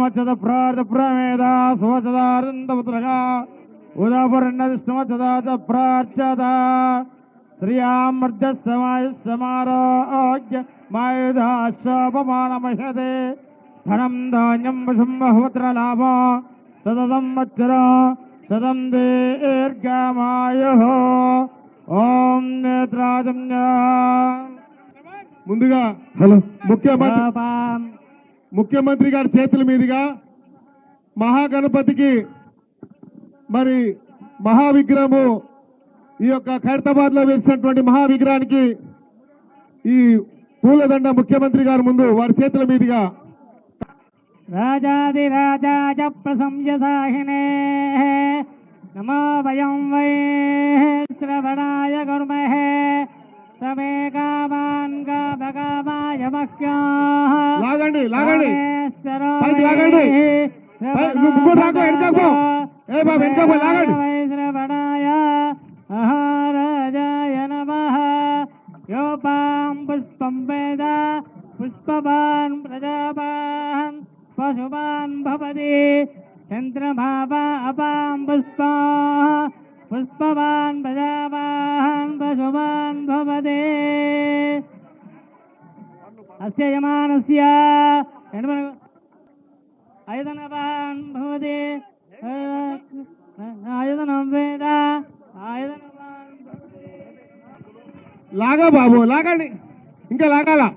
సంవత్సర ప్రార్థ ప్రమేద సువచదారంతపుత్రగా ఉదపురన్నదిష్టమచదాచ ప్రార్చత శ్రియామర్జ సమాయ సమారోగ్య మాయుధాశోపమానమహతే ధనం ధాన్యం వశం బహుపుత్ర లాభ శత సంవత్సర శతం దీర్ఘమాయు. ఓం నేత్రాజమ్య ముందుగా హలో ముఖ్యమంత్రి ముఖ్యమంత్రి గారి చేతుల మీదుగా మహాగణపతికి మరి మహావిగ్రహము ఈ యొక్క ఖైరతాబాద్లో వేసినటువంటి మహావిగ్రహానికి ఈ పూలదండ ముఖ్యమంత్రి గారి ముందు వారి చేతుల మీదుగా రాజాదిరాజాజ ప్రశంససాహినే నమో వయం వై శ్రవణాయ గుర్మహే సమే కామాన్గా భగవ లాగండి లాగండి పైకి లాగండి. పై- నువ్వు ఇంకోటి లాగు, వెనకకు పో. ఏ బాబు, లాగండి. పుష్పం వేద పుష్పవాన్ భవతి వేద. లాగా బాబు లాగండి. ఇంకా లాగాల?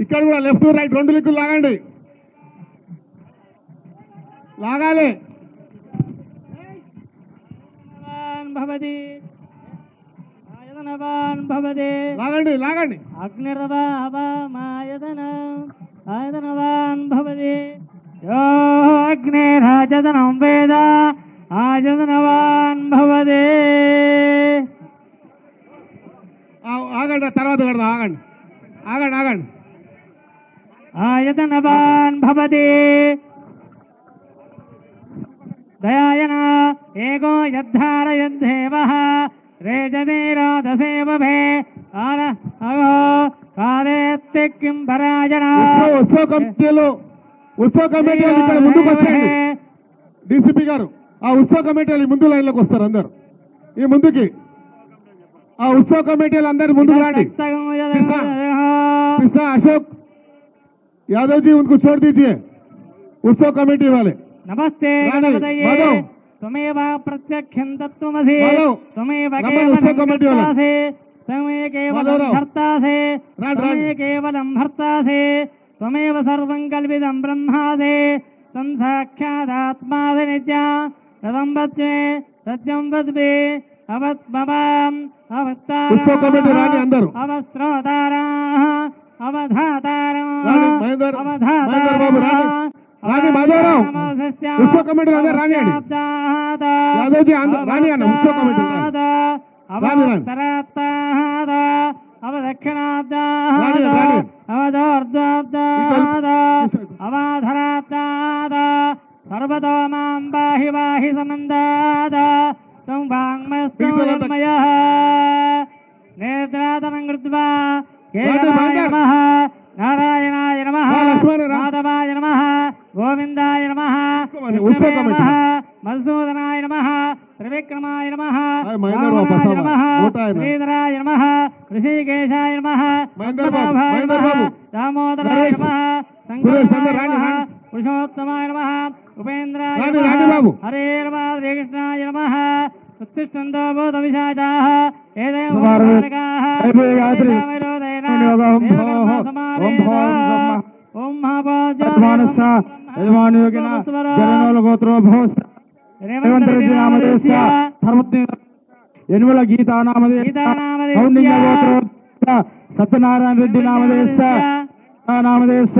ఇక్కడ కూడా లెఫ్ట్ రైట్ రెండు లిక్కులు లాగండి. లాగాలి. భవతి। లాగండి లాగండి. అగ్నిరవామాయతన ఆయుధనవాన్ భవతి। వేద ఆయుధనవాన్ భవతి ఆ- ఆగండి తర్వాత కడదాం ఆగండి. ఆగండి ఆగండి. ఆయతనవాన్ భవతి దయాయన ఏకో యద్ధారయద్ధేవ రేజనీరోదసేవభే ఆన అగో కాదేత్తి కిం పరాజన ఉత్సవ కమిటీలు ఉత్సవ కమిటీ వాళ్ళు ఇక్కడ ముందుకు వచ్చేయండి డీసీపీ గారు ఆ ఉత్సవ కమిటీ వాళ్ళు ఈ ముందు లైన్లోకి వస్తారు అందరు ఈ ముందుకి ఆ ఉత్సవ కమిటీ వాళ్ళు అందరు ముందుకు రండి कृष्णा अशोक यादव जी उनको छोड़ दीजिए उत्सव कमेटी वाले నమస్తే రాణి, గణపతయే మాధవ్. త్వమేవ ప్రత్యక్షం తత్వమసి మాధవ్, త్వమేవ కమిటీ సాక్షాదాత్మాసి నిత్య రథం వత్మే సత్యం వద్వే అవత్మవాం ఉత్సవ కమిటీ రాండి అందరూ. అవస్త్రోతారా అవధాతారా రాండి. రాండి, మాధవరావు. ఉత్సవ కమిటీలు అందరూ రానియండి. యాదవ్ జీ అందరూ రాని అన్న, ఉత్సవ కమిటీలు రాని. రాని, రాని. అవదక్షిణాబ్ద अवाधरात्ताद सर्वतो मां पाहि पाहि समन्दाद तं वाङ्मयस्तमयः नेत्रातनं कृत्वा केशवाय नमः नारायणाय नमः माधवाय नमः गोविन्दाय नमः मधुसूदनाय नमः త్రివిక్రమాయ నమః నమః. శ్రీధరాయ నమః ఋషికేశాయ నమః. దామోదరాయ నమః. పురుషోత్తమాయ నమః ఉపేంద్రాయ నమః. హరే నమ శ్రీకృష్ణాయ నమః ఉత్తిష్టంతో భూత విశాచాః ఏదేవ సుమారు మానకాః అయిపోయి గాయత్రి. వేదావిరోధేన వినియోగం దేవకర్మ భోః, సమావేశ. ఓం భోః బ్రహ్మ. ఓం మహాభోజ యజమానస్థ యజమానుయోగిన జననోల గోత్రో భోస్ రేవంత్ రెడ్డి నామదేశ ధర్మత్ని ఎనుమల గీతా నామదేశ. కౌండిన్య గోత్రో సత్యనారాయణ రెడ్డి నామదేశ నామదేశ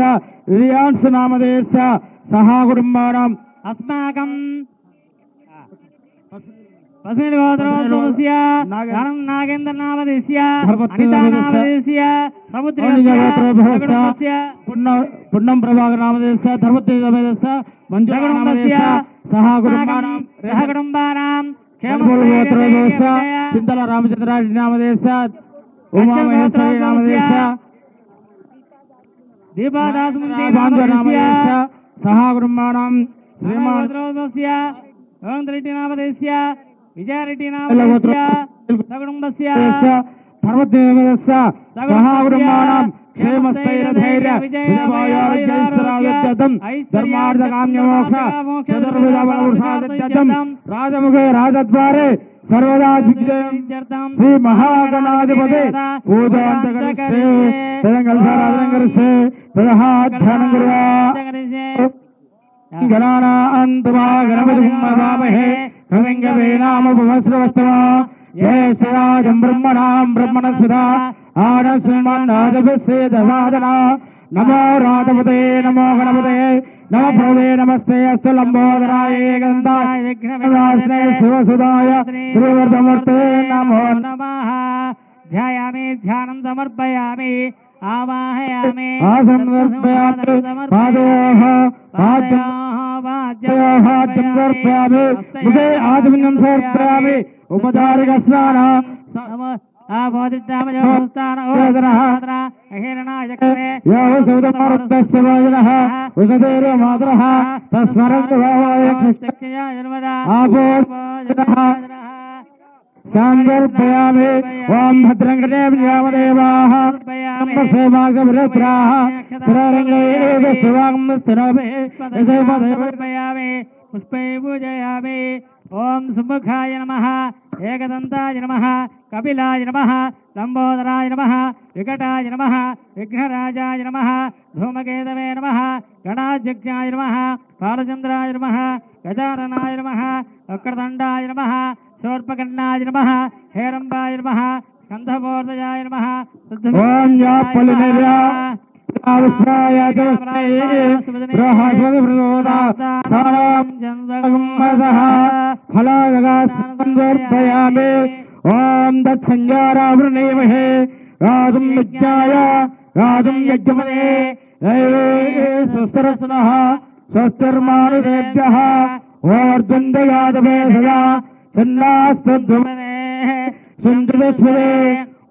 రియాన్స్ నామదేశ సహా కుటుంబానం అస్మాకం ధనం నాగేంద్ర నామదేశ్య అనితా నామదేశ్య. సముద్రస్య పున్న పున్నం ప్రభాకర్ నామదేశ ధర్మత్ని నామదేశ కుటుంబానం చింతల రామచంద్రారెడ్డి నామదేశ ఉమామహేశ్వరి నామదేశ దీపాదాసు నామదేశ సహ శ్రీమాన్ ఓం రెడ్డి నామదేశ్య విజయారెడ్డి నామదేశ్య సకుటుంబస్య పర్వదేవస్య సహ బ్రహ్మాణం క్షేమస్థైర్యధైర్య విజయవాయోర్జయస్వరాజత్యర్థం ధర్మార్థకామ్యమోక్ష చతుర్విధ బలవృషాదిత్యర్థం రాజముఖే రాజద్వారే సర్వదా దిగ్జయం శ్రీ మహాగణాధిపతి పూజాంతకరిస్తే తదంగల్సారాధనం కరిస్తే తదహాధ్యానం కుర్వా గణానాంతమా గణపతి మహామహే కవింగవేనామభవస్రవస్తమా యేషరాజం బ్రహ్మణాం బ్రహ్మణస్పద నమో రాధపతే నమో గణపతే నమ ప్రదే నమస్తే అస్తు లంబోదరాయ గంధాయ విఘ్నవినాశనే శివసుదాయ శ్రీవర్ధమూర్తే నమో నమ ధ్యాయామి ధ్యానం సమర్పయామి ఆవాహయామి ఆసందర్పయామి పాదయోః పాద్యం సమర్పయామి ముఖే సమర్పయామి ఉపచారిక స్నాన योगसौदमरुद्धस्वयोजनः उषधेर्यमातरः तस्मरन्तु भावाय आपोजनः सान्दर्पयामि ॐ भद्रं कृते यामदेवाः सेवागभिरत्राः पुरारङ्गे शिवां स्तनोपे पुष्पै पूजयामि। ఓం సుముఖాయ నమ ఏకదంతాయ నమ కపిలాయ నమ లంబోదరాయ నమ వికటాయ నమ విఘ్నరాజాయ నమ ధూమకేతవే నమ గణాధ్యక్షాయ నమ బాలచంద్రాయ నమ గజాననాయ నమ వక్రదండాయ నమ శోర్పకర్ణాయ నమ హేరంబాయ నమ స్కంధమూర్ధయాయ నమ ఓం యా పలినర్యా విశ్వాయ బృహస్పతి ప్రచోదా సారాం జందగమ్మసః ఫలాగగాస్కందర్పయామి ఓం దత్సంజారావృణేమహే రాజం యజ్ఞాయ రాజం యజ్ఞమనే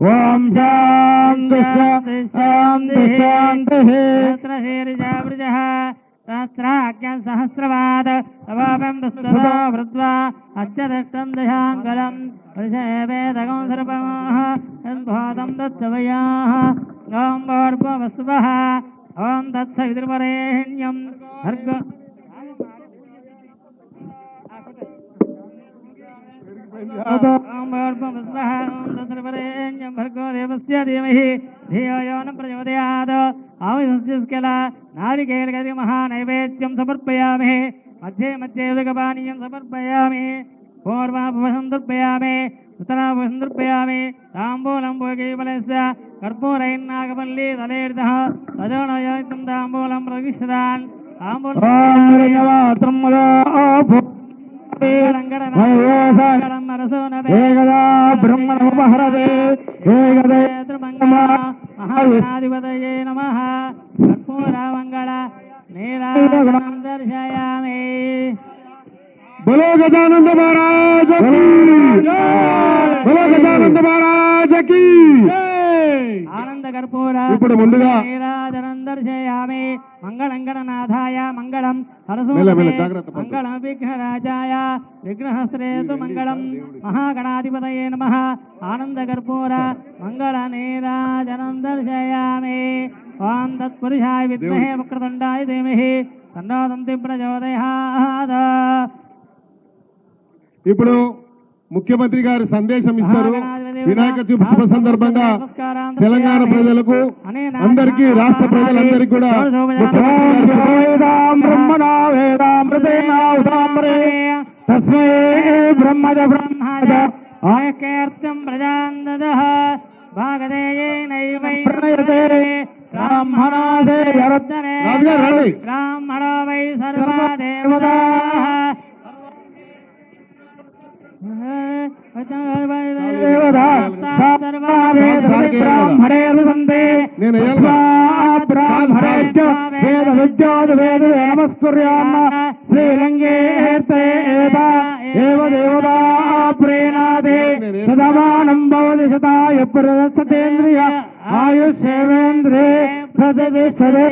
దైవే స్వస్తరస్నః స్వస్తిర్మానుదేభ్యः ఓర్దుందయాదవే సదా సన్నాస్తద్వమనే సుందరస్వరే ఓం శాంతి శాంతి. శాంతి సహస్రాజ్ఞం సహస్రవాద సవాపం దుస్తదా వృద్వా అత్యదష్టం దశాంగలం వృషేవేదగం సర్పమాః యద్భాతం దత్తవయాః ఓం భోర్భవస్వః ఓం దత్సవితుర్వరేణ్యం భర్గ దేవస్య ధీమహి ధియో యో న ప్రచోదయాత్ ఆవిస్కెల నారికేలగది మహానైవేద్యం సమర్పయామి మధ్యే మధ్యే ఉదకపానీయం సమర్పయామి పూర్వాభువం దర్పయామి ఉత్తరాభువం దర్పయామి తాంబూలం భోగీబలస్య కర్పూరైర్నాగపల్లి తలేర్దః తదోనయోక్తం తాంబూలం ఓం రంగవాత్రం ఏకదా బ్రహ్మణముపహరదే ఏకదే మహాధిపతయే నమ. కర్పూరామంగళ నీరాజనం దర్శయామి. బలో గజానంద మహారాజ్ బలో గజానంద మహారాజ్కి. ఆనంద కర్పూర ఇప్పుడు ముందుగా నీరాజనం దర్శయామి మంగళం గణనాథాయ మంగళం. మంగళం విఘ్నరాజాయ విఘ్నహస్త్రేతు మంగళం మహాగణాధిపతయే నమ ఆనంద కర్పూర మంగళ దర్శయామి ఓం తత్పురుషాయ విద్మహే వక్రతుండాయ ధీమహి తన్నో దంతి ప్రచోదయాత్ ఇప్పుడు ముఖ్యమంత్రి గారి సందేశం ఇస్తారు. వినాయక చవితి సందర్భంగా తెలంగాణ ప్రజలకు అందరికీ రాష్ట్ర ప్రజలందరికీ కూడా తస్మై బ్రహ్మజ బ్రహ్మజ ఆయకేర్తం ప్రజాందదః. రాజుగారు రండి. బ్రాహ్మణో వై సర్వా దేవతాః నమస్కుర్యామ ఏవ దేవతా ప్రేణాదే. సదమానం భవతి శతాయ ప్రదర్శతేంద్రియ ఆయుష్యేవేంద్రే సదతిష్టతే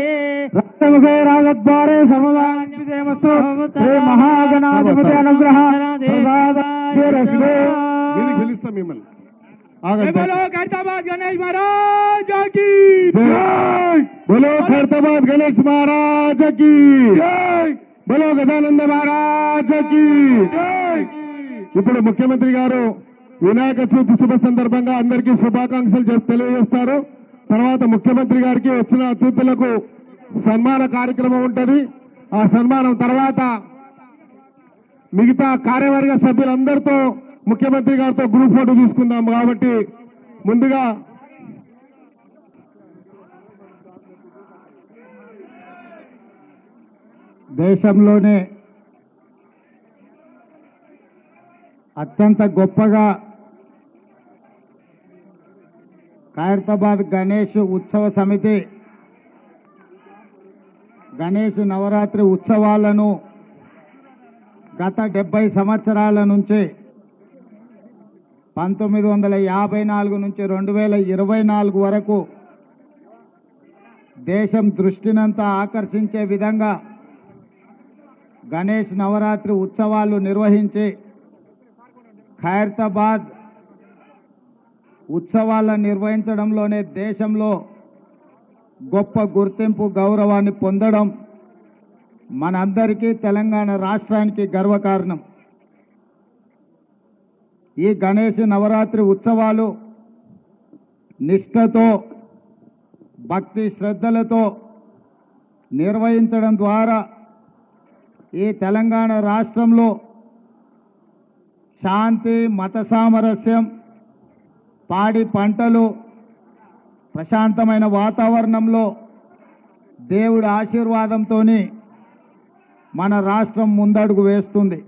రక్తముఖే రాగద్వారే సమదామస్తు శ్రీ మహాగణాధిపతి అనుగ్రహ పిలుస్తాం మిమ్మల్ని. ఖైరతాబాద్ గణేష్ మహారాజ్ బలో గజానంద మహారాజ్ ఇప్పుడు ముఖ్యమంత్రి గారు వినాయక చవితి శుభ సందర్భంగా అందరికీ శుభాకాంక్షలు తెలియజేస్తారు. తర్వాత ముఖ్యమంత్రి గారికి వచ్చిన అతిథులకు సన్మాన కార్యక్రమం ఉంటుంది. ఆ సన్మానం తర్వాత మిగతా కార్యవర్గ సభ్యులందరితో ముఖ్యమంత్రి గారితో గ్రూప్ ఫోటో తీసుకుందాం కాబట్టి ముందుగా దేశంలోనే అత్యంత గొప్పగా ఖైరతాబాద్ గణేష్ ఉత్సవ సమితి గణేష్ నవరాత్రి ఉత్సవాలను గత డెబ్బై సంవత్సరాల నుంచి పంతొమ్మిది వందల యాభై నాలుగు నుంచి రెండు వేల ఇరవై నాలుగు వరకు దేశం దృష్టినంతా ఆకర్షించే విధంగా గణేష్ నవరాత్రి ఉత్సవాలు నిర్వహించి ఖైరతాబాద్ ఉత్సవాలను నిర్వహించడంలోనే దేశంలో గొప్ప గుర్తింపు గౌరవాన్ని పొందడం మనందరికీ తెలంగాణ రాష్ట్రానికి గర్వకారణం. ఈ గణేష్ నవరాత్రి ఉత్సవాలు నిష్ఠతో భక్తి శ్రద్ధలతో నిర్వహించడం ద్వారా ఈ తెలంగాణ రాష్ట్రంలో శాంతి మత సామరస్యం పాడి పంటలు ప్రశాంతమైన వాతావరణంలో దేవుడి ఆశీర్వాదంతో మన రాష్ట్రం ముందడుగు వేస్తుంది.